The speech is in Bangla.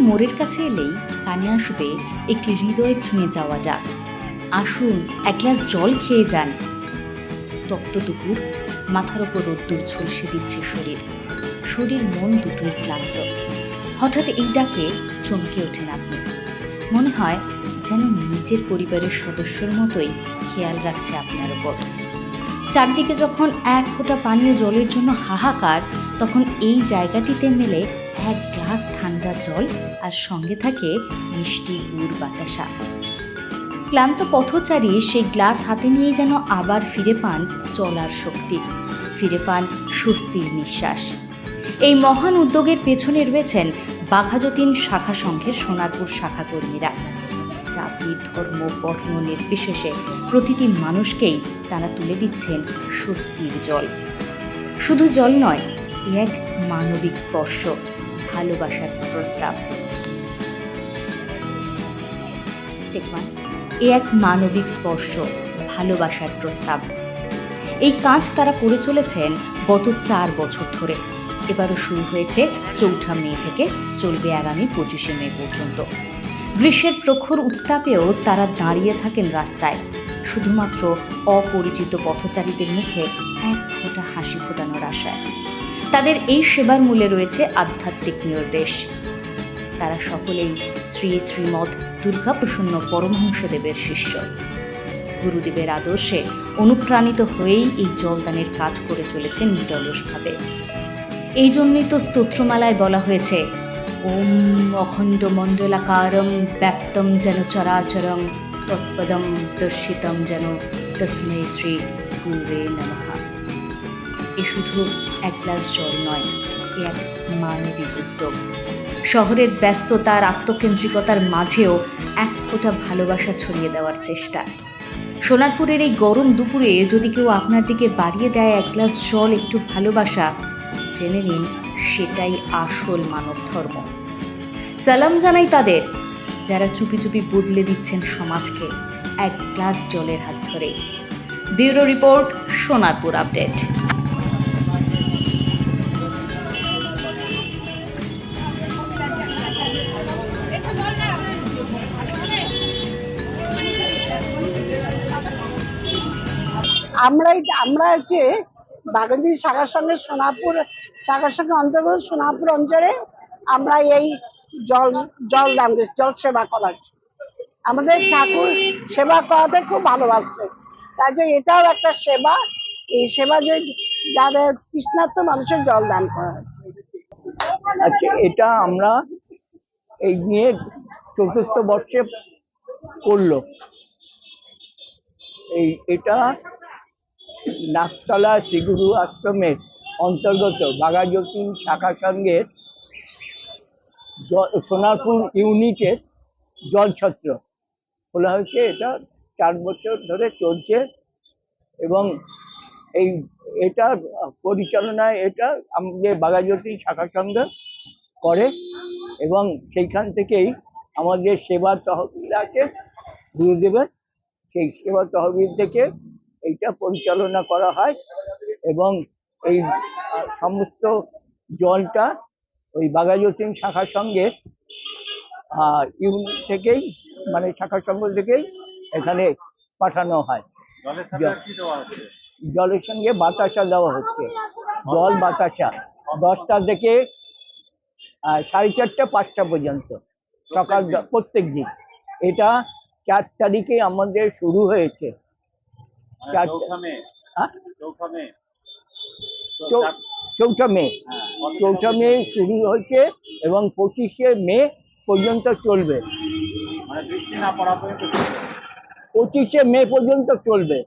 মোড়ের কাছে এলেই কানে আসবে একটি হৃদয় ছুঁয়ে যাওয়া ডাক। আসুন, এক গ্লাস জল খেয়ে যান। তপ্ত দুপুর, মাথার ওপর রোদ্দুর ঝলসে দিচ্ছে শরীর। শরীর মন দুটোই ক্লান্ত। হঠাৎ এই ডাকে চমকে ওঠেন আপনি। মনে হয় যেন নিজের পরিবারের সদস্যর মতোই খেয়াল রাখছে আপনার ওপর। চারদিকে যখন এক ফোঁটা পানীয় জলের জন্য হাহাকার, তখন এই জায়গাটিতে মেলে এক গ্লাস ঠান্ডা জল আর সঙ্গে থাকে মিষ্টি গুড় বাতাসা। ক্লান্ত পথচারী সেই গ্লাস হাতে নিয়ে যেন আবার ফিরে পান চলার শক্তি, ফিরে পান স্বস্তির নিঃশ্বাস। এই মহান উদ্যোগের পেছনে রয়েছেন বাঘাযতীন শাখা সংঘের সোনারপুর শাখা কর্মীরা। জাতি, ধর্ম বর্ণ নির্বিশেষে প্রতিটি মানুষকেই তারা তুলে দিচ্ছেন স্বস্তির জল। শুধু জল নয় এক মানবিক স্পর্শ। ভালোবাসার প্রস্তাব এ এক মানবিক স্পর্শ, ভালোবাসার প্রস্তাব। এই কাজ তারা করে চলেছেন গত চার বছর ধরে। এবারও শুরু হয়েছে চৌঠা মে থেকে চলবে আগামী পঁচিশে মে পর্যন্ত। গ্রীষ্মের প্রখর উত্তাপেও তারা দাঁড়িয়ে থাকেন রাস্তায়। শুধুমাত্র অপরিচিত পথচারীদের মুখে এক ফোঁটা হাসি ফোটানোর আশায়। তাদের এই সেবার মূলে রয়েছে আধ্যাত্মিক নির্দেশ। তারা সকলেই শ্রী শ্রীমৎ দুর্গাপ্রসন্ন পরমহংসদেবের শিষ্য। গুরুদেবের আদর্শে অনুপ্রাণিত হয়েই এই জলদানের কাজ করে চলেছেন নিরলসভাবে। এই জন্যই তো স্তোত্রমালায় বলা হয়েছে, ওম অখণ্ড মণ্ডলাকারম ব্যক্তম যেন চরাচরম, তৎপদম দর্শিতম যেন তস্মৈ শ্রী গুরুবে নমঃ। এ শুধু এক গ্লাস জল নয়, এ এক মানবিক উদ্যোগ। শহরের ব্যস্ততার আত্মকেন্দ্রিকতার মাঝেও এক ফোঁটা ভালোবাসা ছড়িয়ে দেওয়ার চেষ্টা। সোনারপুরের এই গরম দুপুরে যদি কেউ আপনার দিকে বাড়িয়ে দেয় এক গ্লাস জল, একটু ভালোবাসা, জেনে নিন সেটাই আসল মানব ধর্ম সালাম জানাই তাদের, যারা চুপি চুপি বদলে দিচ্ছেন সমাজকে এক গ্লাস জলের হাত ধরে। Bureau report, Sonarpur update. আমরা এই- আমরা হচ্ছে বাগানদী শাখার সঙ্গে সোনাপুর, শাখার সঙ্গে অন্তর্গত সোনাপুর অঞ্চলে আমরা এই জল জল দান জল সেবা করাচ্ছি। আমাদের ঠাকুর সেবা করাতে খুব ভালোবাসতে তাই জন্য এটাও একটা সেবা, এই সেবা যে যাদের তৃষ্ণার্ত মানুষের জল দান করা হচ্ছে। আচ্ছা এটা আমরা এই নিয়ে চতুর্থ বর্ষে করল। এই, এটা নাকতলা শ্রীগুরু আশ্রমের অন্তর্গত বাঘাযতীন শাখা জ- সোনারপুর ইউনিটের জলছত্র। খোলা হয়েছে, এটা চার বছর ধরে চলছে এবং এই, এটা পরিচালনায় এটা আমাদের বাঘাযতীন শাখা সংঘ করে এবং সেইখান থেকেই আমাদের সেবা তহবিল আছে, গুরুদেবের। সেই সেবা তহবিল থেকে এইটা পরিচালনা করা হয় এবং এই সমস্ত জলটা ওই বাঘাযতীন শাখার সঙ্গে ইউনিট থেকেই মানে শাখা সংঘ থেকেই এখানে পাঠানো হয়। জলের সঙ্গে বাতাসা দেওয়া হচ্ছে। জল বাতাসা। দশটা থেকে সাড়ে চারটা পাঁচটা পর্যন্ত। সকাল প্রত্যেক দিন এটা চার তারিখে আমাদের শুরু হয়েছে। চৌঠা মে? চৌঠা মে শুরু হয়েছে এবং পঁচিশে মে পর্যন্ত চলবে। মানে বৃষ্টি না পড়া পর্যন্ত চলবে। পঁচিশে মে পর্যন্ত চলবে।